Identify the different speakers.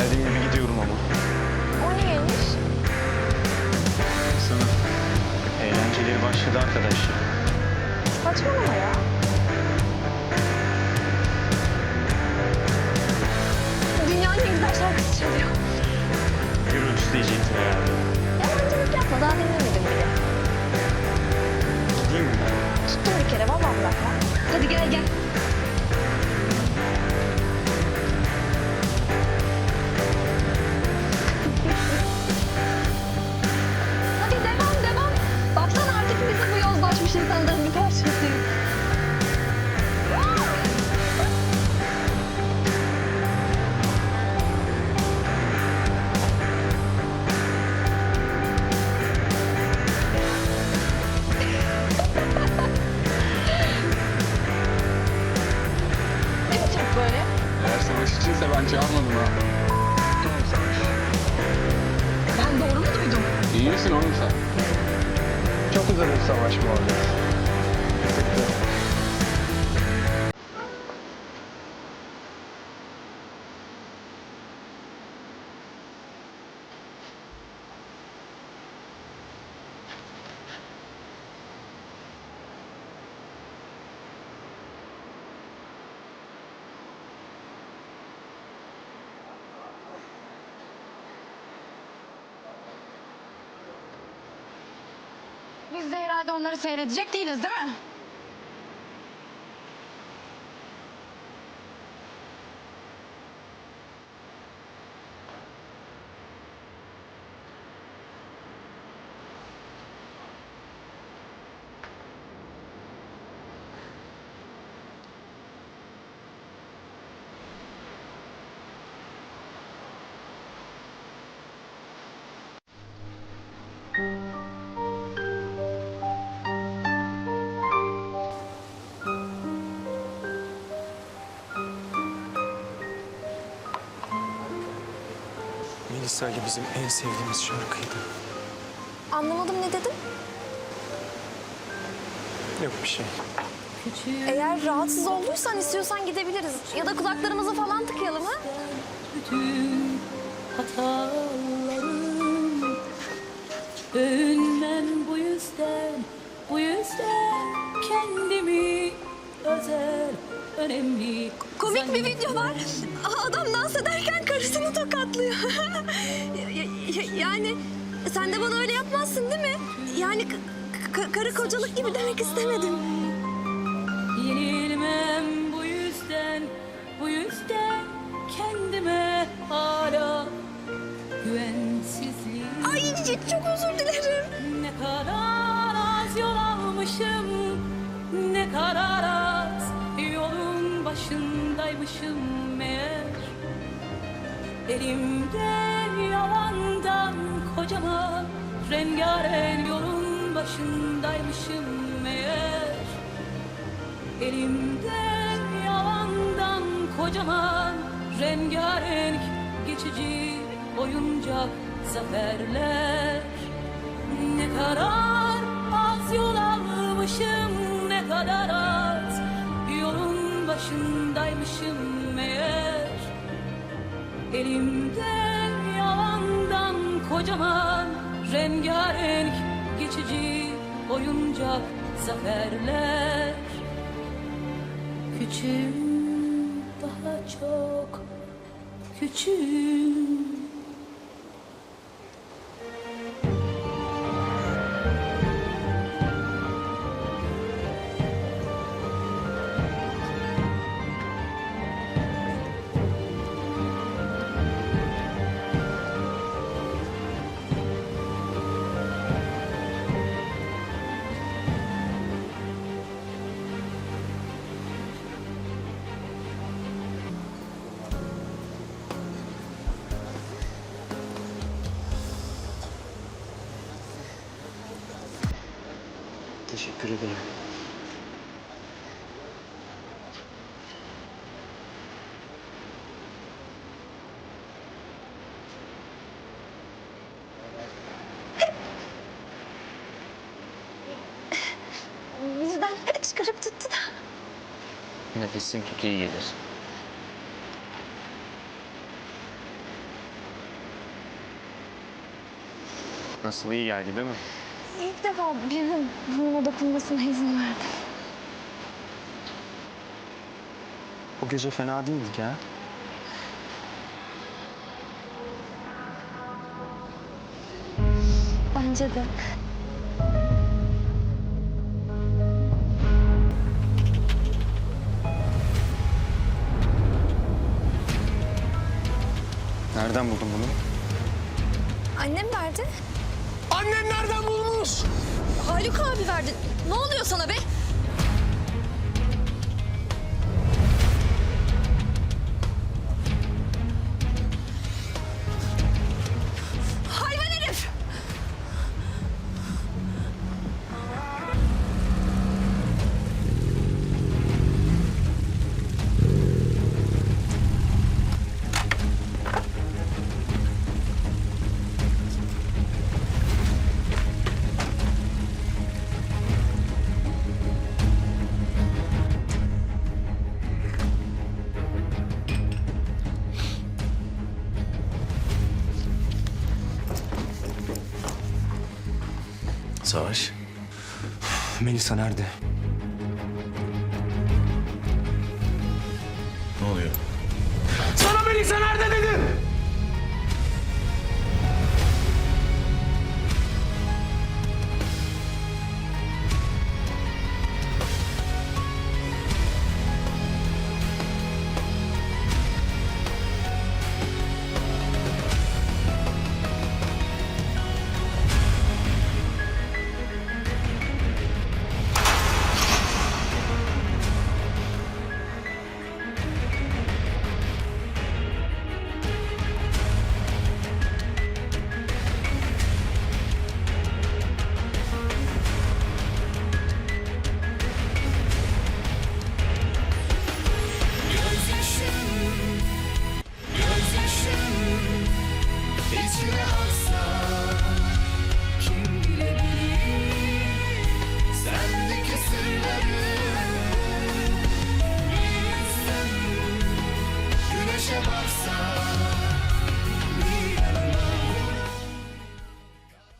Speaker 1: istediğim gibi gidiyorum ama.
Speaker 2: O niyeymiş?
Speaker 1: Sana eğlenceleri başladı arkadaş ya.
Speaker 2: Saçmalama ya. Dünyanın en güzel şarkısı çalıyor.
Speaker 1: Gürültü diyecektin herhalde.
Speaker 2: Yabancılık yapma daha dinlemedim bile.
Speaker 1: Gideyim mi?
Speaker 2: Tuttum bir kere vallahi bırakma. Hadi gel gel.
Speaker 3: Savaş içinse ben çalmadım ha.
Speaker 1: Savaş.
Speaker 2: Ben doğru mu duydum?
Speaker 3: İyi misin oğlum sen?
Speaker 1: Çok uzadı bu savaş muhabbeti.
Speaker 2: Biz de herhalde onları seyredecek değiliz değil mi?
Speaker 4: Melisa ile bizim en sevdiğimiz şarkıydı.
Speaker 5: Anlamadım ne dedin?
Speaker 4: Yok bir şey.
Speaker 5: Eğer rahatsız olduysan istiyorsan gidebiliriz. Ya da kulaklarımızı falan tıkayalım ha?
Speaker 6: bütün hatalarım Övünmem bu yüzden, bu yüzden kendimi özel, önemli
Speaker 5: Komik bir video var. Adam dans ederken karısını tokatlıyor. Ya- ya- yani sen de bana öyle yapmazsın değil mi? Yani karı kocalık gibi demek istemedim.
Speaker 6: Elimde yalandan kocaman Rengarenk yolun başındaymışım meğer. Elimde yalandan kocaman Rengarenk geçici oyuncak zaferler. Ne kadar az yol almışım Ne kadar az yolun başındaymışım meğer Elimde yalandan kocaman Rengarenk geçici oyuncak zaferler. Küçüğüm daha çok küçüğüm
Speaker 4: Teşekkür ederim.
Speaker 5: Bizden çıkarıp tuttu da.
Speaker 7: Nefesim tut iyi gelir.
Speaker 1: Nasıl iyi geldi değil mi?
Speaker 8: İlk defa birinin burnuma dokunmasına izin verdim.
Speaker 1: O gece fena değildik ya.
Speaker 8: Bence de.
Speaker 1: Nereden buldun bunu?
Speaker 5: Annem verdi.
Speaker 6: Annen nereden
Speaker 5: Haluk abi verdi. Ne oluyor sana be?
Speaker 6: Savaş. Melisa nerede?
Speaker 4: Ne oluyor?
Speaker 6: Sana Melisa nerede dedim?